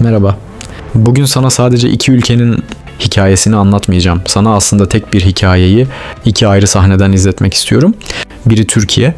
Merhaba. Bugün sana sadece iki ülkenin hikayesini anlatmayacağım. Sana aslında tek bir hikayeyi iki ayrı sahneden izletmek istiyorum. Biri Türkiye,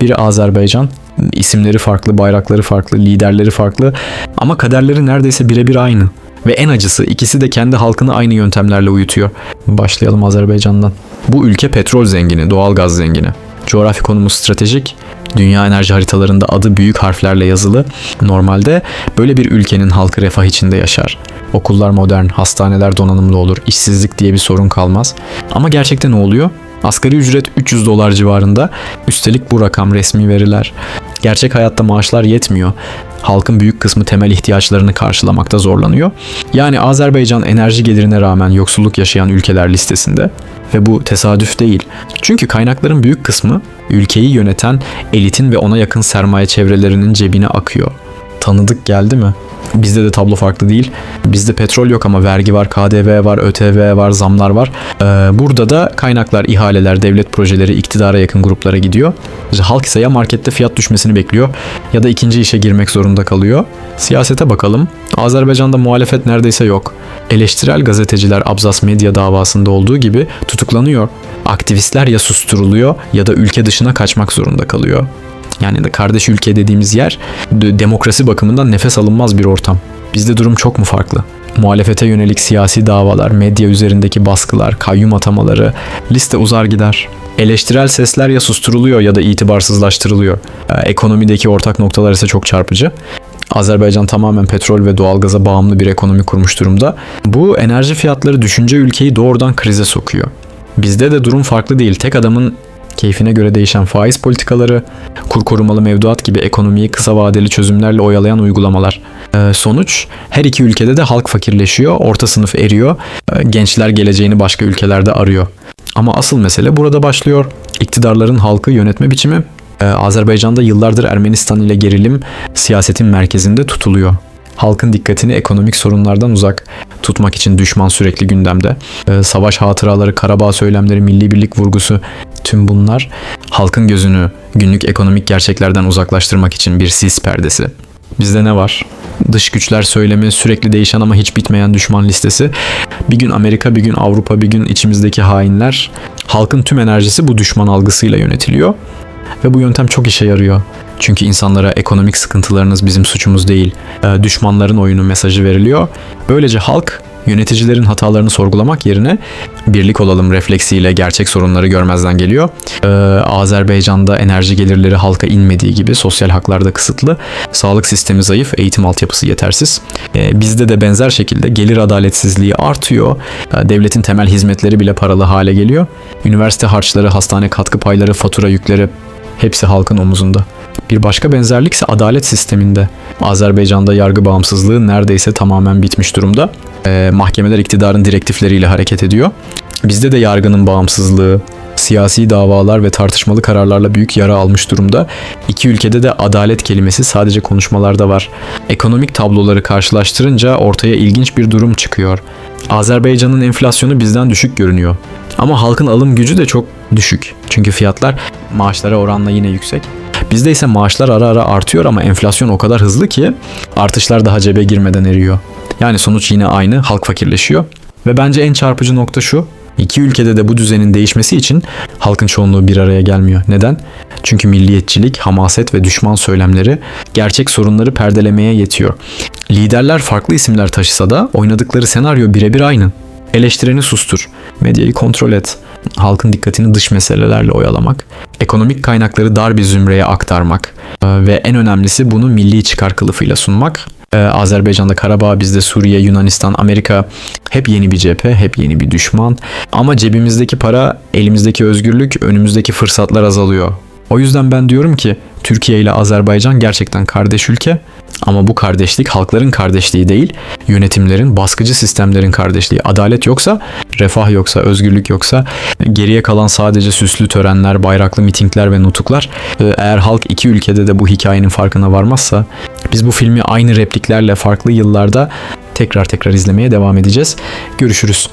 biri Azerbaycan. İsimleri farklı, bayrakları farklı, liderleri farklı ama kaderleri neredeyse birebir aynı. Ve en acısı ikisi de kendi halkını aynı yöntemlerle uyutuyor. Başlayalım Azerbaycan'dan. Bu ülke petrol zengini, doğal gaz zengini. Coğrafi konumu stratejik, dünya enerji haritalarında adı büyük harflerle yazılı. Normalde böyle bir ülkenin halkı refah içinde yaşar. Okullar modern, hastaneler donanımlı olur, işsizlik diye bir sorun kalmaz. Ama gerçekten ne oluyor? Asgari ücret 300 dolar civarında. Üstelik bu rakam resmi veriler. Gerçek hayatta maaşlar yetmiyor. Halkın büyük kısmı temel ihtiyaçlarını karşılamakta zorlanıyor. Yani Azerbaycan enerji gelirine rağmen yoksulluk yaşayan ülkeler listesinde ve bu tesadüf değil. Çünkü kaynakların büyük kısmı ülkeyi yöneten elitin ve ona yakın sermaye çevrelerinin cebine akıyor. Tanıdık geldi mi? Bizde de tablo farklı değil. Bizde petrol yok ama vergi var, KDV var, ÖTV var, zamlar var. Ee, burada da kaynaklar, ihaleler, devlet projeleri iktidara yakın gruplara gidiyor. İşte halk ise ya markette fiyat düşmesini bekliyor ya da ikinci işe girmek zorunda kalıyor. Siyasete bakalım. Azerbaycan'da muhalefet neredeyse yok. Eleştirel gazeteciler Abzas Medya davasında olduğu gibi tutuklanıyor. Aktivistler ya susturuluyor ya da ülke dışına kaçmak zorunda kalıyor. Yani de kardeş ülke dediğimiz yer de- demokrasi bakımından nefes alınmaz bir ortam. Bizde durum çok mu farklı? Muhalefete yönelik siyasi davalar, medya üzerindeki baskılar, kayyum atamaları liste uzar gider. Eleştirel sesler ya susturuluyor ya da itibarsızlaştırılıyor. Ee, ekonomideki ortak noktalar ise çok çarpıcı. Azerbaycan tamamen petrol ve doğalgaza bağımlı bir ekonomi kurmuş durumda. Bu enerji fiyatları düşünce ülkeyi doğrudan krize sokuyor. Bizde de durum farklı değil. Tek adamın keyfine göre değişen faiz politikaları, kur korumalı mevduat gibi ekonomiyi kısa vadeli çözümlerle oyalayan uygulamalar. Ee, sonuç her iki ülkede de halk fakirleşiyor, orta sınıf eriyor, ee, gençler geleceğini başka ülkelerde arıyor. Ama asıl mesele burada başlıyor. İktidarların halkı yönetme biçimi. Ee, Azerbaycan'da yıllardır Ermenistan ile gerilim siyasetin merkezinde tutuluyor. Halkın dikkatini ekonomik sorunlardan uzak tutmak için düşman sürekli gündemde. Ee, savaş hatıraları, Karabağ söylemleri, milli birlik vurgusu tüm bunlar halkın gözünü günlük ekonomik gerçeklerden uzaklaştırmak için bir sis perdesi. Bizde ne var? Dış güçler söylemi, sürekli değişen ama hiç bitmeyen düşman listesi. Bir gün Amerika, bir gün Avrupa, bir gün içimizdeki hainler. Halkın tüm enerjisi bu düşman algısıyla yönetiliyor. Ve bu yöntem çok işe yarıyor. Çünkü insanlara ekonomik sıkıntılarınız bizim suçumuz değil, e, düşmanların oyunu mesajı veriliyor. Böylece halk yöneticilerin hatalarını sorgulamak yerine birlik olalım refleksiyle gerçek sorunları görmezden geliyor. Ee, Azerbaycan'da enerji gelirleri halka inmediği gibi sosyal haklar da kısıtlı. Sağlık sistemi zayıf, eğitim altyapısı yetersiz. Ee, bizde de benzer şekilde gelir adaletsizliği artıyor. Ee, devletin temel hizmetleri bile paralı hale geliyor. Üniversite harçları, hastane katkı payları, fatura yükleri hepsi halkın omuzunda. Bir başka benzerlik ise adalet sisteminde. Azerbaycan'da yargı bağımsızlığı neredeyse tamamen bitmiş durumda. Ee, mahkemeler iktidarın direktifleriyle hareket ediyor. Bizde de yargının bağımsızlığı, siyasi davalar ve tartışmalı kararlarla büyük yara almış durumda. İki ülkede de adalet kelimesi sadece konuşmalarda var. Ekonomik tabloları karşılaştırınca ortaya ilginç bir durum çıkıyor. Azerbaycan'ın enflasyonu bizden düşük görünüyor. Ama halkın alım gücü de çok düşük. Çünkü fiyatlar maaşlara oranla yine yüksek. Bizde ise maaşlar ara ara artıyor ama enflasyon o kadar hızlı ki artışlar daha cebe girmeden eriyor. Yani sonuç yine aynı, halk fakirleşiyor. Ve bence en çarpıcı nokta şu. İki ülkede de bu düzenin değişmesi için halkın çoğunluğu bir araya gelmiyor. Neden? Çünkü milliyetçilik, hamaset ve düşman söylemleri gerçek sorunları perdelemeye yetiyor. Liderler farklı isimler taşısa da oynadıkları senaryo birebir aynı. Eleştireni sustur, medyayı kontrol et, halkın dikkatini dış meselelerle oyalamak, ekonomik kaynakları dar bir zümreye aktarmak e, ve en önemlisi bunu milli çıkar kılıfıyla sunmak. Ee, Azerbaycan'da Karabağ, bizde Suriye, Yunanistan, Amerika hep yeni bir cephe, hep yeni bir düşman. Ama cebimizdeki para, elimizdeki özgürlük, önümüzdeki fırsatlar azalıyor. O yüzden ben diyorum ki Türkiye ile Azerbaycan gerçekten kardeş ülke ama bu kardeşlik halkların kardeşliği değil, yönetimlerin, baskıcı sistemlerin kardeşliği. Adalet yoksa, refah yoksa, özgürlük yoksa, geriye kalan sadece süslü törenler, bayraklı mitingler ve nutuklar. Ee, Eğer halk iki ülkede de bu hikayenin farkına varmazsa, biz bu filmi aynı repliklerle farklı yıllarda tekrar tekrar izlemeye devam edeceğiz. Görüşürüz.